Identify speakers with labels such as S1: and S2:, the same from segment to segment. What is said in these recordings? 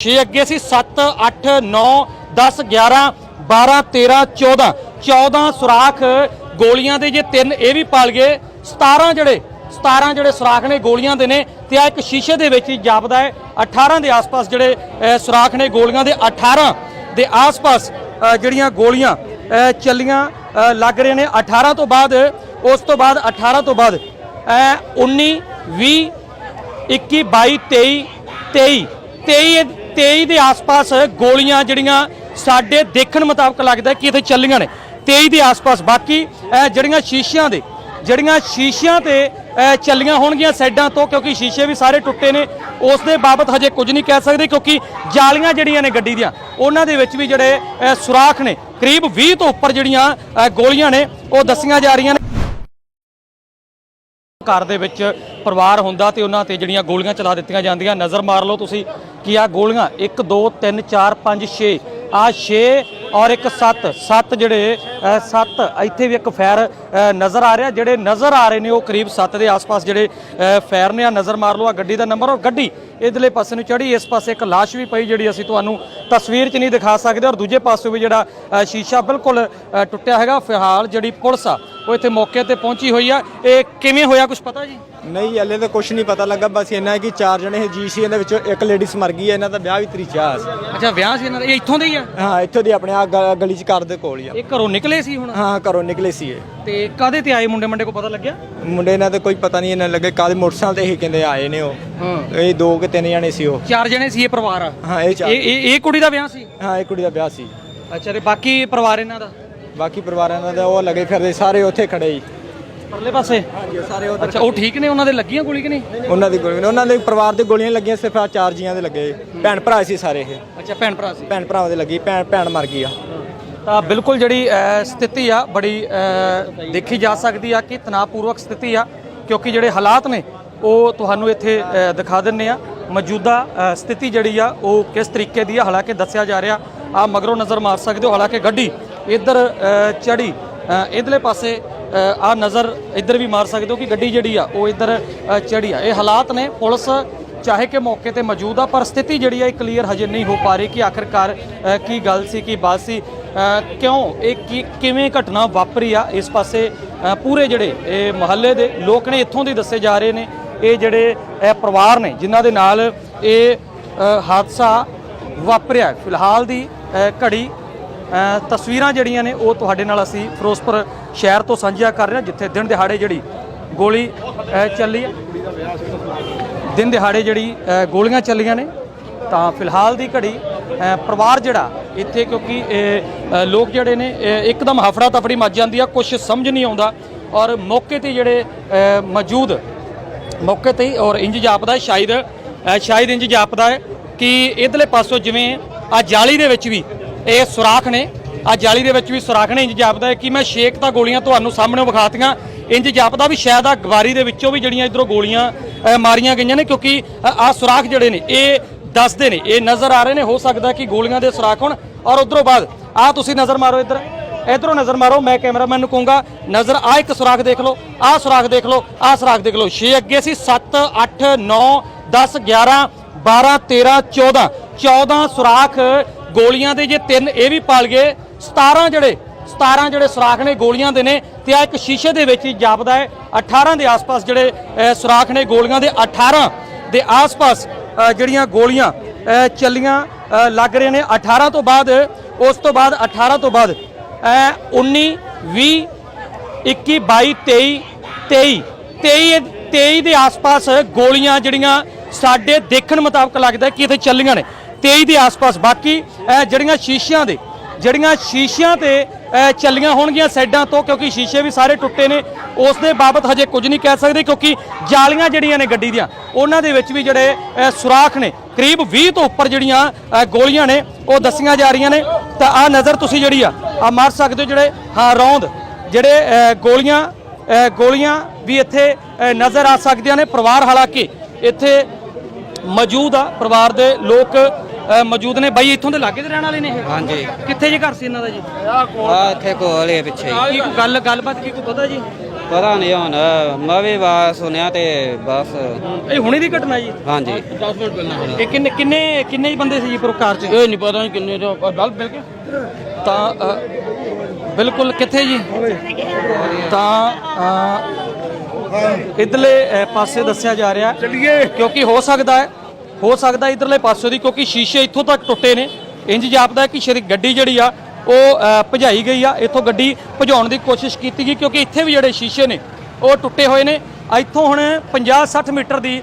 S1: ਛੇ ਅੱਗੇ ਸੀ 7 8 9 10 11 12 13 14 14 ਸੁਰਾਖ ਗੋਲੀਆਂ ਦੇ ਜੇ ਤਿੰਨ ਇਹ ਵੀ ਪਾਲ ਗਏ। 17 ਜਿਹੜੇ 17 ਜਿਹੜੇ ਸੁਰਾਖ ਨੇ ਗੋਲੀਆਂ ਦੇ ਨੇ ਤੇ ਆ ਇੱਕ ਸ਼ੀਸ਼ੇ ਦੇ ਵਿੱਚ ਹੀ ਜਾਪਦਾ ਹੈ। 18 ਦੇ ਆਸ-ਪਾਸ ਜਿਹੜੇ ਸੁਰਾਖ ਨੇ ਗੋਲੀਆਂ ਦੇ 18 ਦੇ ਆਸ-ਪਾਸ ਜਿਹੜੀਆਂ ਗੋਲੀਆਂ ਚੱਲੀਆਂ ਲੱਗ ਰਹੇ ਨੇ। 18 ਤੋਂ ਬਾਅਦ ਉਸ ਤੋਂ ਬਾਅਦ 18 ਤੋਂ ਬਾਅਦ ਅ, 19 20 21 22 23 23 23 23 ਦੇ ਆਸ-ਪਾਸ ਗੋਲੀਆਂ ਜਿਹੜੀਆਂ ਸਾਡੇ ਦੇਖਣ ਮੁਤਾਬਕ ਲੱਗਦਾ ਕਿ ਇੱਥੇ ਚੱਲੀਆਂ ਨੇ। 23 ਦੇ ਆਸ-ਪਾਸ। ਬਾਕੀ ਜਿਹੜੀਆਂ ਸ਼ੀਸ਼ਿਆਂ ਦੇ, ਜਿਹੜੀਆਂ ਸ਼ੀਸ਼ਿਆਂ ਤੇ ਚੱਲੀਆਂ ਹੋਣਗੀਆਂ ਸਾਈਡਾਂ ਤੋਂ, ਕਿਉਂਕਿ ਸ਼ੀਸ਼ੇ ਵੀ ਸਾਰੇ ਟੁੱਟੇ ਨੇ, ਉਸ ਦੇ ਬਾਬਤ ਹਜੇ ਕੁਝ ਨਹੀਂ ਕਹਿ ਸਕਦੇ, ਕਿਉਂਕਿ ਜਾਲੀਆਂ ਜਿਹੜੀਆਂ ਨੇ ਗੱਡੀ ਦੀਆਂ, ਉਹਨਾਂ ਦੇ ਵਿੱਚ ਵੀ ਜਿਹੜੇ ਸੁਰਾਖ ਨੇ, ਕਰੀਬ 20 ਤੋਂ ਉੱਪਰ ਜਿਹੜੀਆਂ ਗੋਲੀਆਂ ਨੇ, ਉਹ ਦੱਸੀਆਂ ਜਾ ਰਹੀਆਂ ਨੇ। ਘਰ ਦੇ ਵਿੱਚ ਪਰਿਵਾਰ ਹੁੰਦਾ ਤੇ ਉਹਨਾਂ ਤੇ ਜਿਹੜੀਆਂ ਗੋਲੀਆਂ ਚਲਾ ਦਿੱਤੀਆਂ ਜਾਂਦੀਆਂ, ਨਜ਼ਰ ਮਾਰ ਲਓ ਤੁਸੀਂ। ਕਿ ਆ ਗੋਲੀਆਂ? 1 2 3 4 5 6 ਆ 6 ਔਰ ਇੱਕ 7 7 ਜਿਹੜੇ 7 ਇੱਥੇ ਵੀ ਇੱਕ ਫੈਰ ਨਜ਼ਰ ਆ ਰਿਹਾ। ਜਿਹੜੇ ਨਜ਼ਰ ਆ ਰਹੇ ਨੇ ਉਹ ਕਰੀਬ 7 ਦੇ ਆਸ-ਪਾਸ ਜਿਹੜੇ ਫੈਰ ਨੇ ਆ, ਨਜ਼ਰ ਮਾਰ ਲਓ। ਆ ਗੱਡੀ ਦਾ ਨੰਬਰ ਔਰ ਗੱਡੀ ਇਧਰਲੇ ਪਾਸੇ ਨੂੰ ਚੜੀ ਇਸ ਪਾਸੇ ਇੱਕ ਲਾਸ਼ ਵੀ ਪਈ ਜਿਹੜੀ ਅਸੀਂ ਤੁਹਾਨੂੰ ਤਸਵੀਰ 'ਚ ਨਹੀਂ ਦਿਖਾ ਸਕਦੇ ਔਰ ਦੂਜੇ ਪਾਸੇ ਵੀ ਜਿਹੜਾ ਸ਼ੀਸ਼ਾ ਬਿਲਕੁਲ ਟੁੱਟਿਆ ਹੈਗਾ। ਫਿਲਹਾਲ ਜਿਹੜੀ ਪੁਲਿਸ ਆ, ਉਹ ਇੱਥੇ ਮੌਕੇ ਤੇ ਪਹੁੰਚੀ ਹੋਈ ਆ। ਇਹ ਕਿਵੇਂ ਹੋਇਆ ਕੁਝ ਪਤਾ ਜੀ?
S2: ਨਹੀਂ ਹਲੇ ਤਾਂ ਕੁਝ ਨਹੀਂ ਪਤਾ ਲੱਗਾ। ਬਸ ਇੰਨਾ ਹੈ ਕਿ ਚਾਰ ਜਣੇ ਜੀ ਸੀ ਇਹਨਾਂ ਵਿੱਚੋਂ ਇੱਕ ਲੇਡੀਜ਼ ਮਰ ਗਈ ਹੈ ਇਹਨਾਂ ਦਾ ਵਿਆਹ ਵੀ ਤਰੀਚਾ ਸੀ।
S1: ਅੱਛਾ ਵਿਆਹ ਸੀ ਇਹਨਾਂ ਦਾ? ਇਹ ਇੱਥੋਂ ਦੇ ਹੀ ਆ?
S2: ਹਾਂ ਇੱਥੋਂ ਦੀ ਆਪਣੇ ਆ ਗਲੀ ਚ ਘਰ ਦੇ ਕੋਲ ਹੀ ਆ।
S1: ਇਹ ਘਰੋਂ ਨਿਕਲੇ ਸੀ ਹੁਣ?
S2: ਹਾਂ ਘਰੋਂ ਨਿਕਲੇ ਸੀ ਇਹ।
S1: ਤੇ ਕਾਦੇ ਤੇ ਆਏ ਮੁੰਡੇ ਮੰਡੇ ਕੋ ਪਤਾ ਲੱਗਿਆ?
S2: ਮੁੰਡੇ ਨਾਲ ਤਾਂ ਕੋਈ ਪਤਾ ਨਹੀਂ ਇਹਨਾਂ ਲੱਗੇ ਕਾਦੇ ਮੋਟਰਸਾਈਕਲ ਤੇ ਹੀ ਕਹਿੰਦੇ ਆਏ ਨੇ ਉਹ।
S1: ਹਾਂ।
S2: ਇਹ ਦੋ ਕਿ ਤਿੰਨ ਜਣੇ ਸੀ ਉਹ।
S1: ਚਾਰ ਜਣੇ ਸੀ ਇਹ ਪਰਿਵਾਰ? ਆ
S2: ਹਾਂ ਇਹ ਚਾਰ।
S1: ਇਹ ਇਹ ਇਹ ਕੁੜੀ ਦਾ ਵਿਆਹ ਸੀ?
S2: ਹਾਂ ਇਹ ਕੁੜੀ ਦਾ ਵਿਆਹ ਸੀ।
S1: ਅੱਛਾ ਤੇ ਬਾਕੀ ਪਰਿਵਾਰ ਇਹਨਾਂ ਦਾ?
S2: ਬਾਕੀ ਪਰਿਵਾਰਾਂ ਦਾ ਉਹ ਲੱਗੇ ਫਿਰਦੇ ਸਾਰੇ ਉੱਥੇ ਖੜੇ ਹੀ।
S1: ਪਰਲੇ ਪਾਸੇ?
S2: ਹਾਂਜੀ ਸਾਰੇ ਉਧਰ
S1: ਅੱਛਾ ਉਹ ਠੀਕ ਨੇ? ਉਹਨਾਂ ਦੇ ਲੱਗੀਆਂ ਗੋਲੀ ਕਿ ਨਹੀਂ?
S2: ਉਹਨਾਂ ਦੀ ਗੋਲੀ ਉਹਨਾਂ ਦੇ ਪਰਿਵਾਰ ਦੇ ਗੋਲੀਆਂ ਲੱਗੀਆਂ ਸਿਰਫ ਆਹ ਚਾਰ ਜੀਆਂ ਦੇ ਲੱਗੇ। ਭੈਣ ਭਰਾ ਸੀ ਸਾਰੇ ਇਹ।
S1: ਅੱਛਾ ਭੈਣ ਭਰਾ ਸੀ।
S2: ਭੈਣ ਭਰਾਵਾਂ ਦੇ ਲੱਗੀ ਭੈਣ ਭੈਣ ਮਰ ਗਈ ਆ।
S1: ਤਾਂ ਬਿਲਕੁਲ ਜਿਹੜੀ ਸਥਿਤੀ ਆ ਬੜੀ ਦੇਖੀ ਜਾ ਸਕਦੀ ਆ ਕਿ ਤਣਾਅਪੂਰਵਕ ਸਥਿਤੀ ਆ ਕਿਉਂਕਿ ਜਿਹੜੇ ਹਾਲਾਤ ਨੇ ਉਹ ਤੁਹਾਨੂੰ ਇੱਥੇ ਦਿਖਾ ਦਿੰਨੇ ਆ। ਮੌਜੂਦਾ ਸਥਿਤੀ ਜਿਹੜੀ ਆ ਉਹ ਕਿਸ ਤਰੀਕੇ ਦੀ ਆ? ਹਾਲਾਂਕਿ ਦੱਸਿਆ ਜਾ ਰਿਹਾ ਆ ਮਗਰੋਂ ਨਜ਼ਰ ਮਾਰ ਸਕਦੇ ਹੋ। ਹਾਲਾਂਕਿ ਗੱਡੀ ਇੱਧਰ ਚੜੀ ਇਧਰਲੇ ਪਾਸੇ ਆ ਨਜ਼ਰ ਇੱਧਰ ਵੀ ਮਾਰ ਸਕਦੇ ਹੋ ਕਿ ਗੱਡੀ ਜਿਹੜੀ ਆ ਉਹ ਇੱਧਰ ਅ, ਚੜੀ ਆ। ਇਹ ਹਾਲਾਤ ਨੇ ਪੁਲਿਸ ਚਾਹੇ ਕਿ ਮੌਕੇ ਤੇ ਮੌਜੂਦ ਆ ਪਰ ਸਥਿਤੀ ਜਿਹੜੀ ਆ ਇਹ ਕਲੀਅਰ ਹਜੇ ਨਹੀਂ ਹੋ ਪਾ ਰਹੀ ਕਿ ਆਖਰਕਾਰ ਕੀ ਗੱਲ ਸੀ ਕੀ ਬਾਤ ਸੀ। ਕਿਉਂ ਇਹ ਕੀ ਕਿਵੇਂ ਘਟਨਾ ਵਾਪਰੀ ਆ ਇਸ ਪਾਸੇ ਪੂਰੇ ਜਿਹੜੇ ਇਹ ਮਹੱਲੇ ਦੇ ਲੋਕ ਨੇ ਇੱਥੋਂ ਦੇ ਦੱਸੇ ਜਾ ਰਹੇ ਨੇ। ਇਹ ਜਿਹੜੇ ਇਹ ਪਰਿਵਾਰ ਨੇ ਜਿਨ੍ਹਾਂ ਦੇ ਨਾਲ ਇਹ ਹਾਦਸਾ ਵਾਪਰਿਆ ਫਿਲਹਾਲ ਦੀ ਘੜੀ ਤਸਵੀਰਾਂ ਜਿਹੜੀਆਂ ਨੇ ਉਹ ਤੁਹਾਡੇ ਨਾਲ ਅਸੀਂ ਫਿਰੋਜ਼ਪੁਰ ਸ਼ਹਿਰ ਤੋਂ ਸਾਂਝੀਆਂ ਕਰ ਰਹੇ ਹਾਂ, ਜਿੱਥੇ ਦਿਨ ਦਿਹਾੜੇ ਜਿਹੜੀ ਗੋਲੀ ਚੱਲੀ ਹੈ। ਦਿਨ ਦਿਹਾੜੇ ਜਿਹੜੀ ਗੋਲੀਆਂ ਚੱਲੀਆਂ ਨੇ। ਤਾਂ ਫਿਲਹਾਲ ਦੀ ਘੜੀ ਪਰਿਵਾਰ ਜਿਹੜਾ ਇੱਥੇ, ਕਿਉਂਕਿ ਲੋਕ ਜਿਹੜੇ ਨੇ ਇੱਕਦਮ ਹਫੜਾ ਤਫੜੀ ਮੱਚ ਜਾਂਦੀ ਆ ਕੁਝ ਸਮਝ ਨਹੀਂ ਆਉਂਦਾ। ਔਰ ਮੌਕੇ ਤੇ ਜਿਹੜੇ ਮੌਜੂਦ, ਮੌਕੇ ਤੇ ਔਰ ਇੰਜ ਜਾਪਦਾ ਸ਼ਾਇਦ ਸ਼ਾਇਦ ਇੰਜ ਜਾਪਦਾ ਹੈ ਕਿ ਇਧਰਲੇ ਪਾਸੋਂ ਜਿਵੇਂ ਆ ਜਾਲੀ ਦੇ ਵਿੱਚ ਵੀ ਇਹ ਸੁਰਾਖ ਨੇ। ਆ ਜਾਲੀ ਦੇ ਵਿੱਚ ਵੀ ਸੁਰਾਖ ਨੇ, ਇੰਜ ਜਾਪਦਾ ਹੈ ਕਿ ਮੈਂ ਛੇਕ ਤਾਂ ਗੋਲੀਆਂ ਤੁਹਾਨੂੰ ਸਾਹਮਣੇ ਵਿਖਾਤੀਆਂ। ਇੰਜ ਜਾਪਦਾ ਵੀ ਸ਼ਾਇਦ ਆ ਗਵਾਰੀ ਦੇ ਵਿੱਚੋਂ ਵੀ ਜਿਹੜੀਆਂ ਇਧਰੋਂ ਗੋਲੀਆਂ ਮਾਰੀਆਂ ਗਈਆਂ ਨੇ, ਕਿਉਂਕਿ ਆ ਸੁਰਾਖ ਜਿਹੜੇ ਨੇ, ਇਹ ਦੱਸਦੇ ਨੇ, ਇਹ ਨਜ਼ਰ ਆ ਰਹੇ ਨੇ। ਹੋ ਸਕਦਾ ਕਿ ਗੋਲੀਆਂ ਦੇ ਸੁਰਾਖ ਹੋਣ। ਔਰ ਉਧਰੋਂ ਬਾਅਦ ਆ ਤੁਸੀਂ ਨਜ਼ਰ ਮਾਰੋ ਇੱਧਰ। ਇਧਰੋਂ ਨਜ਼ਰ ਮਾਰੋ, ਮੈਂ ਕੈਮਰਾਮੈਨ ਨੂੰ ਕਹੂੰਗਾ, ਨਜ਼ਰ ਆ ਇੱਕ ਸੁਰਾਖ ਦੇਖ ਲਓ ਆ ਸੁਰਾਖ ਦੇਖ ਲਓ ਆ ਸੁਰਾਖ ਦੇਖ ਲਓ। 6 ਅੱਗੇ ਸੀ 7 8 9 10 11 12 13 14 14 ਸੁਰਾਖ ਗੋਲੀਆਂ ਦੇ ਜੇ ਤਿੰਨ ਇਹ ਵੀ ਪਾਲ ਗਏ। 17 ਜਿਹੜੇ 17 ਜਿਹੜੇ ਸੁਰਾਖ ਨੇ ਗੋਲੀਆਂ ਦੇ ਨੇ ਤੇ ਆ ਇੱਕ ਸ਼ੀਸ਼ੇ ਦੇ ਵਿੱਚ ਹੀ ਜਾਪਦਾ ਹੈ। 18 ਦੇ ਆਸ-ਪਾਸ ਜਿਹੜੇ ਸੁਰਾਖ ਨੇ ਗੋਲੀਆਂ ਦੇ 18 ਦੇ ਆਸ-ਪਾਸ ਜਿਹੜੀਆਂ ਗੋਲੀਆਂ ਚੱਲੀਆਂ ਲੱਗ ਰਹੇ ਨੇ। 18 ਤੋਂ ਬਾਅਦ ਉਸ ਤੋਂ ਬਾਅਦ 18 ਤੋਂ ਬਾਅਦ ਅ, 19 20 21 22 23 23 23 23 ਦੇ ਆਸ-ਪਾਸ ਗੋਲੀਆਂ ਜਿਹੜੀਆਂ ਸਾਡੇ ਦੇਖਣ ਮੁਤਾਬਕ ਲੱਗਦਾ ਕਿ ਇੱਥੇ ਚੱਲੀਆਂ ਨੇ। 23 ਦੇ ਆਸ-ਪਾਸ। ਬਾਕੀ ਜਿਹੜੀਆਂ ਸ਼ੀਸ਼ਿਆਂ ਦੇ, ਜਿਹੜੀਆਂ ਸ਼ੀਸ਼ਿਆਂ ਤੇ ਚੱਲੀਆਂ ਹੋਣਗੀਆਂ ਸਾਈਡਾਂ ਤੋਂ, ਕਿਉਂਕਿ ਸ਼ੀਸ਼ੇ ਵੀ ਸਾਰੇ ਟੁੱਟੇ ਨੇ, ਉਸ ਦੇ ਬਾਬਤ ਹਜੇ ਕੁਝ ਨਹੀਂ ਕਹਿ ਸਕਦੇ, ਕਿਉਂਕਿ ਜਾਲੀਆਂ ਜਿਹੜੀਆਂ ਨੇ ਗੱਡੀ ਦੀਆਂ, ਉਹਨਾਂ ਦੇ ਵਿੱਚ ਵੀ ਜਿਹੜੇ ਸੁਰਾਖ ਨੇ, ਕਰੀਬ 20 ਤੋਂ ਉੱਪਰ ਜਿਹੜੀਆਂ ਗੋਲੀਆਂ ਨੇ, ਉਹ ਦੱਸੀਆਂ ਜਾ ਰਹੀਆਂ ਨੇ। ਤਾਂ ਆ ਨਜ਼ਰ ਤੁਸੀਂ ਜਿਹੜੀ ਆ ਆ ਮਾਰ ਸਕਦੇ ਹੋ ਜਿਹੜੇ, ਹਾਂ, ਰੌਂਦ, ਜਿਹੜੇ ਗੋਲੀਆਂ ਗੋਲੀਆਂ ਵੀ ਇੱਥੇ ਨਜ਼ਰ ਆ ਸਕਦੀਆਂ ਨੇ। ਪਰਿਵਾਰ ਹਾਲਾਂਕਿ ਇੱਥੇ ਮੌਜੂਦ ਆ, ਪਰਿਵਾਰ ਦੇ ਲੋਕ ਮੌਜੂਦ ਨੇ ਬਾਈ ਇੱਥੋਂ ਦੇ ਲਾਗੇ ਦੇ ਰਹਿਣ ਵਾਲੇ ਨੇ ਇਹ?
S3: ਹਾਂਜੀ।
S1: ਕਿੱਥੇ ਜੇ ਘਰ ਸੀ ਇਹਨਾਂ ਦਾ ਜੀ?
S3: ਆ ਇੱਥੇ ਕੋਲ ਹੀ ਪਿੱਛੇ ਹੀ।
S1: ਕੀ ਕੋਈ ਗੱਲ ਗੱਲਬਾਤ ਕੀ ਕੋਈ ਪਤਾ ਜੀ?
S3: ਪਤਾ ਨਹੀਂ ਹੁਣ ਮੈਂ ਵੀ ਬਸ ਸੁਣਿਆ ਤੇ ਬਸ।
S1: ਇਹ ਹੁਣੇ ਦੀ ਘਟਨਾ ਜੀ?
S3: ਹਾਂਜੀ।
S1: ਇਹ ਕਿੰਨੇ ਕਿੰਨੇ ਕਿੰਨੇ ਹੀ ਬੰਦੇ ਸੀ ਜੀ ਪਰ ਕਾਰ 'ਚ?
S4: ਇਹ ਨਹੀਂ ਪਤਾ ਨਹੀਂ ਕਿੰਨੇ ਤੋਂ ਗੱਲ ਮਿਲ ਕੇ
S1: ਤਾਂ ਅ, ਬਿਲਕੁਲ ਕਿੱਥੇ ਜੀ? ਤਾਂ ਅ, ਇਧਰਲੇ ਅ, ਪਾਸੇ ਦੱਸਿਆ ਜਾ ਰਿਹਾ ਚੱਲੀਏ। ਕਿਉਂਕਿ ਹੋ ਸਕਦਾ ਹੈ ਹੋ ਸਕਦਾ ਇਧਰਲੇ ਪਾਸੇ ਦੀ ਕਿਉਂਕਿ ਸ਼ੀਸ਼ੇ ਇੱਥੋਂ ਤੱਕ ਟੁੱਟੇ ਨੇ। ਇੰਜ ਜਾਪਦਾ ਕਿ ਸ਼ਰੀ ਗੱਡੀ ਜਿਹੜੀ ਆ ਉਹ ਭਜਾਈ ਗਈ ਆ। ਇੱਥੋਂ ਗੱਡੀ ਭਜਾਉਣ ਦੀ ਕੋਸ਼ਿਸ਼ ਕੀਤੀ ਗਈ ਕਿਉਂਕਿ ਇੱਥੇ ਵੀ ਜਿਹੜੇ ਸ਼ੀਸ਼ੇ ਨੇ ਉਹ ਟੁੱਟੇ ਹੋਏ ਨੇ। ਇੱਥੋਂ ਹੁਣ 50 60 ਮੀਟਰ ਦੀ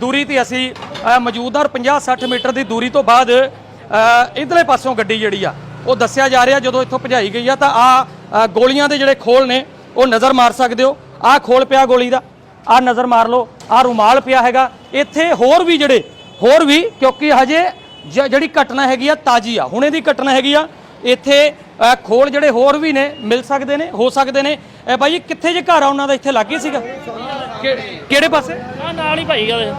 S1: ਦੂਰੀ ਤੇ ਅਸੀਂ ਅ, ਮੌਜੂਦ ਹਾਂ। ਔਰ 50 60 ਮੀਟਰ ਦੀ ਦੂਰੀ ਤੋਂ ਬਾਅਦ ਅ, ਇਧਰਲੇ ਪਾਸਿਓਂ ਗੱਡੀ ਜਿਹੜੀ ਆ ਉਹ ਦੱਸਿਆ ਜਾ ਰਿਹਾ ਜਦੋਂ ਇੱਥੋਂ ਭਜਾਈ ਗਈ ਆ ਤਾਂ ਆ ਗੋਲੀਆਂ ਦੇ ਜਿਹੜੇ ਖੋਲ ਨੇ ਉਹ ਨਜ਼ਰ ਮਾਰ ਸਕਦੇ ਹੋ। ਆ ਖੋਲ ਪਿਆ ਗੋਲੀ ਦਾ ਆ ਨਜ਼ਰ ਮਾਰ ਲਓ। ਆ ਰੁਮਾਲ ਪਿਆ ਹੈਗਾ। ਇੱਥੇ ਹੋਰ ਵੀ ਜਿਹੜੇ ਹੋਰ ਵੀ ਕਿਉਂਕਿ ਹਜੇ ਜ- ਜਿਹੜੀ ਘਟਨਾ ਹੈਗੀ ਆ ਤਾਜੀ ਆ। ਹੁਣੇ ਦੀ ਘਟਨਾ ਹੈਗੀ ਆ ਇੱਥੇ ਅ, ਖੋਲ ਜਿਹੜੇ ਹੋਰ ਵੀ ਨੇ ਮਿਲ ਸਕਦੇ ਨੇ ਹੋ ਸਕਦੇ ਨੇ। ਇਹ ਬਾਈ ਇਹ ਕਿੱਥੇ ਜੇ ਘਰ ਆ ਉਹਨਾਂ ਦਾ ਇੱਥੇ ਲੱਗੇ ਸੀਗਾ? ਕਿਹੜੇ ਪਾਸੇ?
S5: ਆ ਨਾਲ ਹੀ ਭਾਈ ਗਏ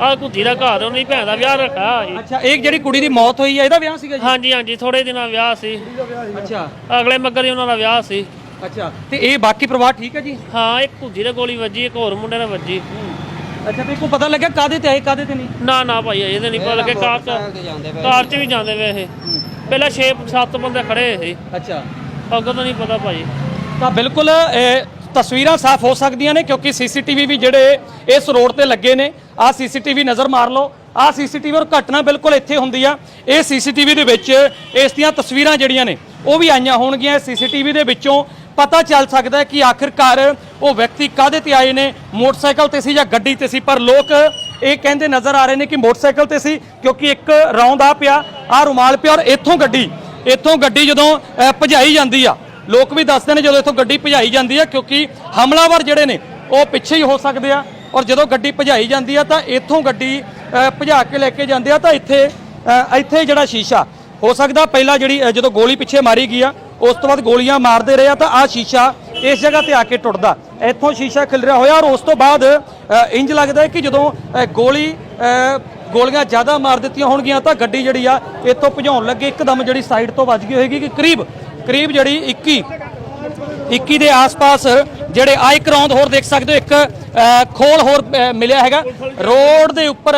S5: ਆ ਕੁੱਤੀ ਦਾ ਘਰ ਉਹਨੀ ਭੈਣ ਦਾ ਵਿਆਹ ਰੱਖਾ ਸੀ।
S1: ਅੱਛਾ ਇਹ ਜਿਹੜੀ ਕੁੜੀ ਦੀ ਮੌਤ ਹੋਈ ਹੈ ਇਹਦਾ ਵਿਆਹ ਸੀਗਾ ਜੀ?
S5: ਹਾਂਜੀ ਹਾਂਜੀ ਥੋੜੇ ਦਿਨਾਂ ਵਿਆਹ ਸੀ।
S1: ਅੱਛਾ।
S5: ਅਗਲੇ ਮੱਗਰ ਹੀ ਉਹਨਾਂ ਦਾ ਵਿਆਹ ਸੀ।
S1: ਅੱਛਾ ਤੇ ਇਹ ਬਾਕੀ ਪਰਿਵਾਰ ਠੀਕ ਹੈ ਜੀ?
S5: ਹਾਂ ਇੱਕ ਕੁੱਤੀ ਦੇ ਗੋਲੀ ਵੱਜੀ ਇੱਕ ਹੋਰ ਮੁੰਡੇ ਨਾਲ ਵੱਜੀ।
S1: ਅੱਛਾ ਤੇ ਕੋਈ ਪਤਾ ਲੱਗਿਆ ਕਾਦੇ ਤੇ ਆਏ ਕਾਦੇ ਤੇ ਨਹੀਂ?
S5: ਨਾ ਨਾ ਭਾਈ ਇਹਦੇ ਨਹੀਂ ਪਤਾ ਲੱਗੇ ਕਾਰ ਚ ਕਾਰ ਚ ਵੀ ਜਾਂਦੇ ਵੇ ਇਹ। ਪਹਿਲਾਂ 6 7 ਬੰਦੇ ਖੜੇ ਸੀ।
S1: ਅੱਛਾ।
S5: ਅੱਗੋਂ ਤਾਂ ਨਹੀਂ ਪਤਾ ਭਾਈ।
S1: ਤਾਂ ਬਿਲਕੁਲ ਇਹ ਤਸਵੀਰਾਂ ਸਾਫ਼ ਹੋ ਸਕਦੀਆਂ ਨੇ ਕਿਉਂਕਿ ਸੀਸੀਟੀਵੀ ਵੀ ਜਿਹੜੇ ਇਸ ਰੋਡ ਤੇ ਲੱਗੇ ਨੇ ਆ ਸੀਸੀਟੀਵੀ ਨਜ਼ਰ ਮਾਰ ਲਓ। ਆ ਸੀਸੀਟੀਵੀ ਔਰ ਘਟਨਾ ਬਿਲਕੁਲ ਇੱਥੇ ਹੁੰਦੀ ਆ। ਇਹ ਸੀਸੀਟੀਵੀ ਦੇ ਵਿੱਚ ਇਸ ਦੀਆਂ ਤਸਵੀਰਾਂ ਜਿਹੜੀਆਂ ਨੇ ਉਹ ਵੀ ਆਈਆਂ ਹੋਣਗੀਆਂ। ਸੀਸੀਟੀਵੀ ਦੇ ਵਿੱਚੋਂ ਪਤਾ ਚੱਲ ਸਕਦਾ ਹੈ ਕਿ ਆਖਿਰਕਾਰ ਉਹ ਵਿਅਕਤੀ ਕਾਹਦੇ ਤੇ ਆਏ ਨੇ? ਮੋਟਰਸਾਈਕਲ ਤੇ ਸੀ ਜਾਂ ਗੱਡੀ ਤੇ ਸੀ? ਪਰ ਲੋਕ ਇਹ ਕਹਿੰਦੇ ਨਜ਼ਰ ਆ ਰਹੇ ਨੇ ਕਿ ਮੋਟਰਸਾਈਕਲ ਤੇ ਸੀ, ਕਿਉਂਕਿ ਇੱਕ ਰੌਂਦ ਆ ਪਿਆ, ਆ ਰੁਮਾਲ ਪਿਆ ਔਰ ਇੱਥੋਂ ਗੱਡੀ ਇੱਥੋਂ ਗੱਡੀ ਜਦੋਂ ਭਜਾਈ ਜਾਂਦੀ ਆ। ਲੋਕ ਵੀ ਦੱਸਦੇ ਨੇ ਜਦੋਂ ਇੱਥੋਂ ਗੱਡੀ ਭਜਾਈ ਜਾਂਦੀ ਆ, ਕਿਉਂਕਿ ਹਮਲਾਵਰ ਜਿਹੜੇ ਨੇ, ਉਹ ਪਿੱਛੇ ਹੀ ਹੋ ਸਕਦੇ ਆ। ਔਰ ਜਦੋਂ ਗੱਡੀ ਭਜਾਈ ਜਾਂਦੀ ਆ ਤਾਂ ਇੱਥੋਂ ਗੱਡੀ ਭਜਾ ਕੇ ਲੈ ਕੇ ਜਾਂਦੇ ਆ ਤਾਂ ਇੱਥੇ ਇੱਥੇ ਜਿਹੜਾ ਸ਼ੀਸ਼ਾ। ਹੋ ਸਕਦਾ ਪਹਿਲਾਂ ਜਿਹੜੀ ਜਦੋਂ ਗੋਲੀ ਪਿੱਛੇ ਮਾਰੀ ਗਈ ਆ, ਉਸ ਤੋਂ ਬਾਅਦ ਗੋਲੀਆਂ ਮਾਰਦੇ ਰਹੇ ਆ ਤਾਂ ਆ ਸ਼ੀਸ਼ਾ ਇਸ ਜਗ੍ਹਾ ਤੇ ਆ ਕੇ ਟੁੱਟਦਾ। ਇੱਥੋਂ ਸ਼ੀਸ਼ਾ ਖਿਲਰਿਆ ਹੋਇਆ ਔਰ ਉਸ ਤੋਂ ਬਾਅਦ ਅ, ਇੰਜ ਲੱਗਦਾ ਹੈ ਕਿ ਜਦੋਂ ਗੋਲੀ ਗੋਲੀਆਂ ਜ਼ਿਆਦਾ ਮਾਰ ਦਿੱਤੀਆਂ ਹੋਣਗੀਆਂ ਤਾਂ ਗੱਡੀ ਜਿਹੜੀ ਆ ਇੱਥੋਂ ਭਜਾਉਣ ਲੱਗੇ। ਇੱਕਦਮ ਜਿਹੜੀ ਸਾਈਡ ਤੋਂ ਵੱਜ ਗਈ ਹੋਏਗੀ ਕਿ ਕਰੀਬ ਕਰੀਬ ਜਿਹੜੀ 21 21 ਦੇ ਆਸ-ਪਾਸ ਜਿਹੜੇ ਆਈ ਇੱਕ ਹੋਰ ਦੇਖ ਸਕਦੇ ਹੋ। ਇੱਕ ਖੋਲ ਹੋਰ ਮਿਲਿਆ ਹੈਗਾ। ਰੋਡ ਦੇ ਉੱਪਰ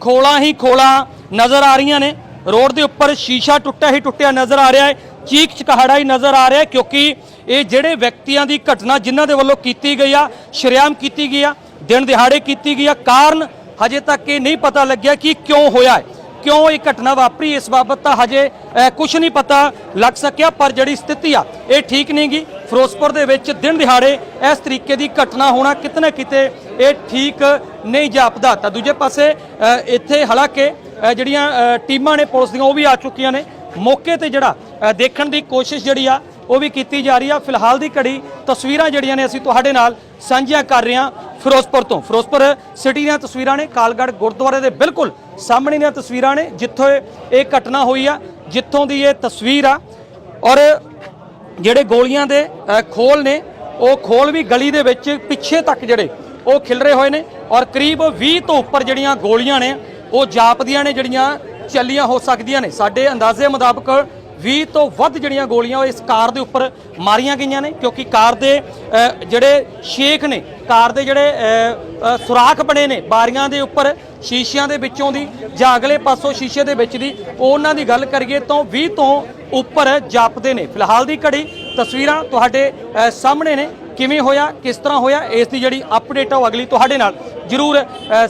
S1: ਖੋਲਾਂ ਹੀ ਖੋਲਾਂ ਨਜ਼ਰ ਆ ਰਹੀਆਂ ਨੇ। ਰੋਡ ਦੇ ਉੱਪਰ ਸ਼ੀਸ਼ਾ ਟੁੱਟਿਆ ਹੀ ਟੁੱਟਿਆ ਨਜ਼ਰ ਆ ਰਿਹਾ ਹੈ। ਚੀਕ ਚਿਹਾੜਾ ਹੀ ਨਜ਼ਰ ਆ ਰਿਹਾ ਕਿਉਂਕਿ ਇਹ ਜਿਹੜੇ ਵਿਅਕਤੀਆਂ ਦੀ ਘਟਨਾ ਜਿਨ੍ਹਾਂ ਦੇ ਵੱਲੋਂ ਕੀਤੀ ਗਈ ਆ, ਸ਼ਰੇਆਮ ਕੀਤੀ ਗਈ ਆ, ਦਿਨ ਦਿਹਾੜੇ ਕੀਤੀ ਗਈ ਆ, ਕਾਰਨ ਹਜੇ ਤੱਕ ਇਹ ਨਹੀਂ ਪਤਾ ਲੱਗਿਆ ਕਿ ਕਿਉਂ ਹੋਇਆ ਹੈ। ਕਿਉਂ ਇਹ ਘਟਨਾ ਵਾਪਰੀ, ਇਸ ਬਾਬਤ ਤਾਂ ਹਜੇ ਕੁਝ ਨਹੀਂ ਪਤਾ ਲੱਗ ਸਕਿਆ, ਪਰ ਜਿਹੜੀ ਸਥਿਤੀ ਆ, ਇਹ ਠੀਕ ਨਹੀਂ ਗਈ ਫਿਰੋਜ਼ਪੁਰ ਦੇ ਵਿੱਚ ਦਿਨ ਦਿਹਾੜੇ ਇਸ ਤਰੀਕੇ ਦੀ ਘਟਨਾ ਹੋਣਾ ਕਿਤੇ ਨਾ ਕਿਤੇ ਇਹ ਠੀਕ ਨਹੀਂ ਜਾਪਦਾ। ਤਾਂ ਦੂਜੇ ਪਾਸੇ ਇੱਥੇ ਹਾਲਾਂਕਿ ਜਿਹੜੀਆਂ ਟੀਮਾਂ ਨੇ, ਪੁਲਿਸ ਦੀਆਂ, ਉਹ ਵੀ ਆ ਚੁੱਕੀਆਂ ਨੇ। ਮੌਕੇ ਤੇ ਜਿਹੜਾ ਅ, ਦੇਖਣ ਦੀ ਕੋਸ਼ਿਸ਼ ਜਿਹੜੀ ਆ ਉਹ ਵੀ ਕੀਤੀ ਜਾ ਰਹੀ ਆ। ਫਿਲਹਾਲ ਦੀ ਘੜੀ ਤਸਵੀਰਾਂ ਜਿਹੜੀਆਂ ਨੇ ਅਸੀਂ ਤੁਹਾਡੇ ਨਾਲ ਸਾਂਝੀਆਂ ਕਰ ਰਹੇ ਹਾਂ ਫਿਰੋਜ਼ਪੁਰ ਤੋਂ। ਫਿਰੋਜ਼ਪੁਰ ਸਿਟੀ ਦੀਆਂ ਤਸਵੀਰਾਂ ਨੇ ਕਾਲਗੜ੍ਹ ਗੁਰਦੁਆਰੇ ਦੇ ਬਿਲਕੁਲ ਸਾਹਮਣੇ ਦੀਆਂ ਤਸਵੀਰਾਂ ਨੇ ਜਿੱਥੋਂ ਇਹ ਘਟਨਾ ਹੋਈ ਆ ਜਿੱਥੋਂ ਦੀ ਇਹ ਤਸਵੀਰ ਆ। ਔਰ ਜਿਹੜੇ ਗੋਲੀਆਂ ਦੇ ਅ, ਖੋਲ ਨੇ ਉਹ ਖੋਲ ਵੀ ਗਲੀ ਦੇ ਵਿੱਚ ਪਿੱਛੇ ਤੱਕ ਜਿਹੜੇ ਉਹ ਖਿਲਰੇ ਹੋਏ ਨੇ। ਔਰ ਕਰੀਬ 20 ਤੋਂ ਉੱਪਰ ਜਿਹੜੀਆਂ ਗੋਲੀਆਂ ਨੇ ਉਹ ਜਾਪਦੀਆਂ ਨੇ ਜਿਹੜੀਆਂ ਚੱਲੀਆਂ ਹੋ ਸਕਦੀਆਂ ਨੇ। ਸਾਡੇ ਅੰਦਾਜ਼ੇ ਮੁਤਾਬਕ 20 ਤੋਂ ਵੱਧ ਜਿਹੜੀਆਂ ਗੋਲੀਆਂ ਉਹ ਇਸ ਕਾਰ ਦੇ ਉੱਪਰ ਮਾਰੀਆਂ ਗਈਆਂ ਨੇ, ਕਿਉਂਕਿ ਕਾਰ ਦੇ ਜਿਹੜੇ ਸ਼ੇਖ ਨੇ, ਕਾਰ ਦੇ ਜਿਹੜੇ ਸੁਰਾਖ ਬਣੇ ਨੇ ਬਾਰੀਆਂ ਦੇ ਉੱਪਰ, ਸ਼ੀਸ਼ਿਆਂ ਦੇ ਵਿੱਚੋਂ ਦੀ ਜਾਂ ਅਗਲੇ ਪਾਸੋਂ ਸ਼ੀਸ਼ੇ ਦੇ ਵਿੱਚ ਦੀ, ਉਹਨਾਂ ਦੀ ਗੱਲ ਕਰੀਏ ਤਾਂ 20 ਤੋਂ ਉੱਪਰ ਜਾਪਦੇ ਨੇ। ਫਿਲਹਾਲ ਦੀ ਘੜੀ ਤਸਵੀਰਾਂ ਤੁਹਾਡੇ ਸਾਹਮਣੇ ਨੇ। ਕਿਵੇਂ ਹੋਇਆ, ਕਿਸ ਤਰ੍ਹਾਂ ਹੋਇਆ, ਇਸ ਦੀ ਜਿਹੜੀ ਅਪਡੇਟ ਆ ਉਹ ਅਗਲੀ ਤੁਹਾਡੇ ਨਾਲ ਜ਼ਰੂਰ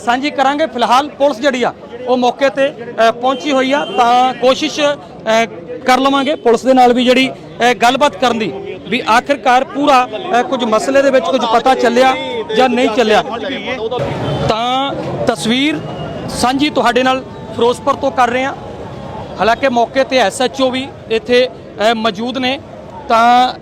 S1: ਸਾਂਝੀ ਕਰਾਂਗੇ। ਫਿਲਹਾਲ ਪੁਲਿਸ ਜਿਹੜੀ ਆ ਉਹ ਮੌਕੇ ਤੇ ਪਹੁੰਚੀ ਹੋਈ ਆ। ਤਾਂ ਕੋਸ਼ਿਸ਼ ਕਰ ਲਵਾਂਗੇ ਪੁਲਿਸ ਦੇ ਨਾਲ ਵੀ ਜਿਹੜੀ ਗੱਲਬਾਤ ਕਰਨ ਦੀ ਵੀ ਆਖਿਰਕਾਰ ਪੂਰਾ ਕੁਝ ਮਸਲੇ ਦੇ ਵਿੱਚ ਕੁਝ ਪਤਾ ਚੱਲਿਆ ਜਾਂ ਨਹੀਂ ਚੱਲਿਆ। ਤਾਂ ਤਸਵੀਰ ਸਾਂਝੀ ਤੁਹਾਡੇ ਨਾਲ ਫਿਰੋਜ਼ਪੁਰ ਤੋਂ ਕਰ ਰਹੇ ਹਾਂ। ਹਾਲਾਂਕਿ ਮੌਕੇ ਤੇ ਐਸਐਚਓ ਵੀ ਇੱਥੇ ਮੌਜੂਦ ਨੇ। ਤਾਂ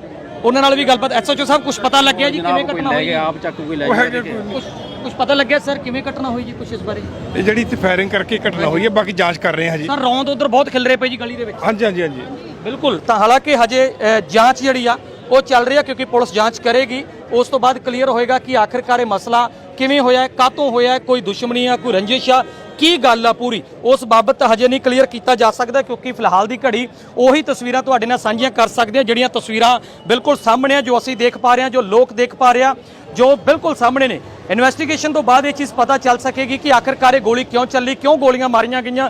S1: ਉਹਨਾਂ ਨਾਲ ਵੀ ਗੱਲਬਾਤ ਐਸਐਚਓ ਸਾਹਿਬ ਕੁਝ ਪਤਾ ਲੱਗਿਆ ਜੀ? ਕਿਵੇਂ ਘਟਨਾ ਹੋਈ?
S4: ਆਪ ਚੱਕੂ ਕੋਈ ਲੈ
S1: ਕੁਝ ਕੁਝ ਪਤਾ ਲੱਗਿਆ ਸਰ ਕਿਵੇਂ ਘਟਨਾ ਹੋਈ ਜੀ ਕੁਝ ਇਸ ਬਾਰੇ?
S6: ਇਹ ਜਿਹੜੀ ਇੱਥੇ ਫਾਇਰਿੰਗ ਕਰਕੇ ਘਟਨਾ ਹੋਈ ਹੈ ਬਾਕੀ ਜਾਂਚ ਕਰ ਰਹੇ ਹਾਂ ਜੀ।
S1: ਸਰ ਰੌਂਦ ਉਧਰ ਬਹੁਤ ਖਿਲਰੇ ਪਏ ਜੀ ਗਲੀ ਦੇ ਵਿੱਚ।
S6: ਹਾਂਜੀ ਹਾਂਜੀ ਹਾਂਜੀ।
S1: ਬਿਲਕੁਲ ਤਾਂ ਹਾਲਾਂਕਿ ਹਜੇ ਅ, ਜਾਂਚ ਜਿਹੜੀ ਆ ਉਹ ਚੱਲ ਰਹੀ ਆ ਕਿਉਂਕਿ ਪੁਲਿਸ ਜਾਂਚ ਕਰੇਗੀ। ਉਸ ਤੋਂ ਬਾਅਦ ਕਲੀਅਰ ਹੋਏਗਾ ਕਿ ਆਖਿਰਕਾਰ ਇਹ ਮਸਲਾ ਕਿਵੇਂ ਹੋਇਆ ਹੈ ਕਾਤੋਂ ਹੋਇਆ ਹੈ ਕੋਈ ਦੁਸ਼ਮਣੀ ਆ ਕੋਈ ਰੰਜਿਸ਼ ਆ ਕੀ ਗੱਲ ਆ ਪੂਰੀ? ਉਸ ਬਾਬਤ ਹਜੇ ਨਹੀਂ ਕਲੀਅਰ ਕੀਤਾ ਜਾ ਸਕਦਾ ਕਿਉਂਕਿ ਫਿਲਹਾਲ ਦੀ ਘੜੀ ਉਹੀ ਤਸਵੀਰਾਂ ਤੁਹਾਡੇ ਨਾਲ ਸਾਂਝੀਆਂ ਕਰ ਸਕਦੇ ਹਾਂ, ਜਿਹੜੀਆਂ ਤਸਵੀਰਾਂ ਬਿਲਕੁਲ ਸਾਹਮਣੇ ਆ, ਜੋ ਅਸੀਂ ਦੇਖ ਪਾ ਰਹੇ ਹਾਂ, ਜੋ ਲੋਕ ਦੇਖ ਪਾ ਰਹੇ ਆ, ਜੋ ਬਿਲਕੁਲ ਸਾਹਮਣੇ ਨੇ। ਇਨਵੈਸਟੀਗੇਸ਼ਨ ਤੋਂ ਬਾਅਦ ਇਹ ਚੀਜ਼ ਪਤਾ ਚੱਲ ਸਕੇਗੀ ਕਿ ਆਖਰਕਾਰ ਇਹ ਗੋਲੀ ਕਿਉਂ ਚੱਲੀ, ਕਿਉਂ ਗੋਲੀਆਂ ਮਾਰੀਆਂ ਗਈਆਂ।